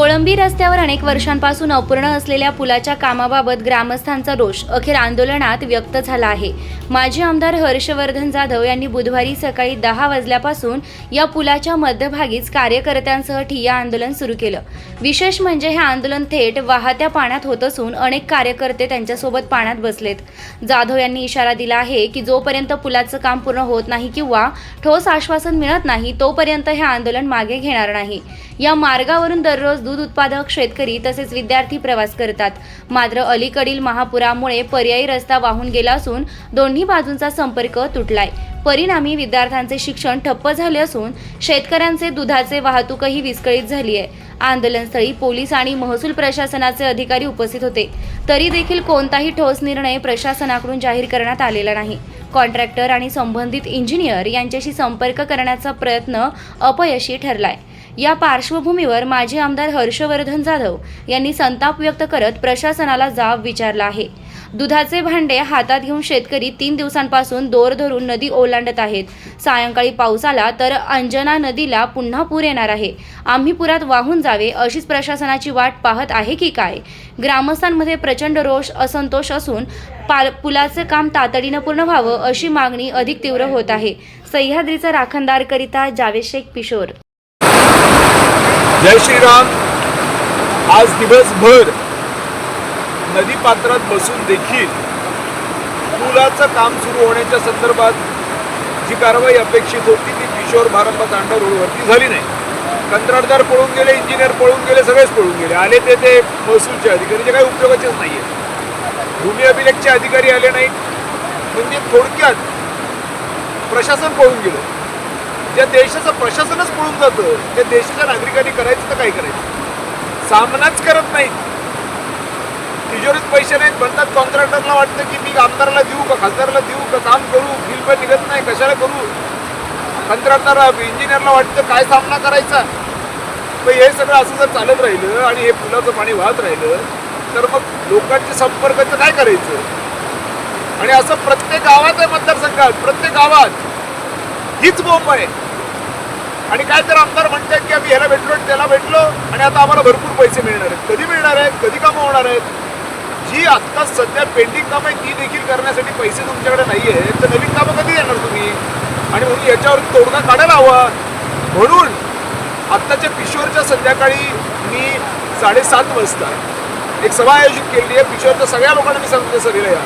कोळंबी रस्त्यावर अनेक वर्षांपासून अपूर्ण असलेल्या पुलाच्या कामाबाबत ग्रामस्थांचा रोष अखेर आंदोलनात व्यक्त झाला आहे. माजी आमदार हर्षवर्धन जाधव यांनी बुधवारी सकाळी दहा वाजल्यापासून या पुलाच्या मध्यभागीच कार्यकर्त्यांसह ठिय्या आंदोलन सुरू केलं. विशेष म्हणजे हे आंदोलन थेट वाहत्या पाण्यात होत असून अनेक कार्यकर्ते त्यांच्यासोबत पाण्यात बसलेत. जाधव यांनी इशारा दिला आहे की जोपर्यंत पुलाचं काम पूर्ण होत नाही किंवा ठोस आश्वासन मिळत नाही तोपर्यंत हे आंदोलन मागे घेणार नाही. या मार्गावरून दररोज दूध उत्पादक शेतकरी तसेच विद्यार्थी प्रवास करतात. मात्र अलीकडील महापुरामुळे पर्यायी रस्ता वाहून गेला असून दोन्ही बाजूंचा संपर्क तुटलाय. परिणामी विद्यार्थ्यांचे शिक्षण ठप्प झाले असून शेतकऱ्यांचे दुधाचे वाहतूकही विस्कळीत झाली आहे. आंदोलनस्थळी पोलीस आणि महसूल प्रशासनाचे अधिकारी उपस्थित होते. तरी देखील कोणताही ठोस निर्णय प्रशासनाकडून जाहीर करण्यात आलेला नाही. कॉन्ट्रॅक्टर आणि संबंधित इंजिनियर यांच्याशी संपर्क करण्याचा प्रयत्न अपयशी ठरलाय. या पार्श्वभूमीवर माजी आमदार हर्षवर्धन जाधव यांनी संताप व्यक्त करत प्रशासनाला जाब विचारला आहे. दुधाचे भांडे हातात घेऊन शेतकरी तीन दिवसांपासून दोर धरून नदी ओलांडत आहेत. सायंकाळी पाऊस आला तर अंजना नदीला पुन्हा पूर येणार आहे. आम्ही पुरात वाहून जावे अशीच प्रशासनाची वाट पाहत आहे की काय? ग्रामस्थांमध्ये प्रचंड रोष असंतोष असून पाल पुलाचे काम तातडीनं पूर्ण व्हावं अशी मागणी अधिक तीव्र होत आहे. सह्याद्रीचा राखणदारकरिता जावेद शेख पिशोर जय श्रीराम. आज दिवसभर नदी पात्रात बसून देखील पुलाचं काम सुरू होण्याच्या संदर्भात जी कारवाई अपेक्षित होती ती किशोर भारंबा तांडा रोडवरती झाली नाही. कंत्राटदार पळून गेले इंजिनियर पळून गेले सगळेच पळून गेले. आले ते ते महसूलचे अधिकारी जे काही उपयोगाचेच नाही आहेत भूमी अभिलेखचे अधिकारी आले नाहीत. म्हणजे थोडक्यात प्रशासन पळून गेलं. ज्या देशाचं प्रशासनच पळून जातं त्या देशाच्या नागरिकांनी करायचं तर काय करायचं? सामनाच करत नाहीत. तिजोरीत पैसे नाहीत म्हणतात कॉन्ट्रॅक्टरला वाटतं की मी आमदाराला देऊ का खासदाराला देऊ का काम करू बिल पण निघत नाही कशाला करू? कंत्राटदार इंजिनियरला वाटतं काय सामना करायचा? तर हे सगळं असं जर चालत राहिलं आणि हे पुलाचं पाणी वाहत राहिलं तर मग लोकांचे संपर्काचं काय करायचं? आणि असं प्रत्येक गावात आहे मतदारसंघात प्रत्येक गावात. हीच बोंब आहे. आणि काय तर आमदार म्हणतात की आम्ही ह्याला भेटलो त्याला भेटलो आणि आता आम्हाला भरपूर पैसे मिळणार आहेत. कधी मिळणार आहेत? कधी कामं होणार आहेत? जी आत्ता सध्या पेंडिंग कामं आहे ती देखील करण्यासाठी पैसे तुमच्याकडे नाही आहेत तर नवीन कामं कधी येणार तुम्ही? आणि म्हणून याच्यावर तोडगा काढायला हवा. म्हणून आत्ताच्या किशोरच्या संध्याकाळी मी साडेसात वाजता एक सभा आयोजित केली आहे. किशोरच्या सगळ्या लोकांना मी सांगतो सगळे या.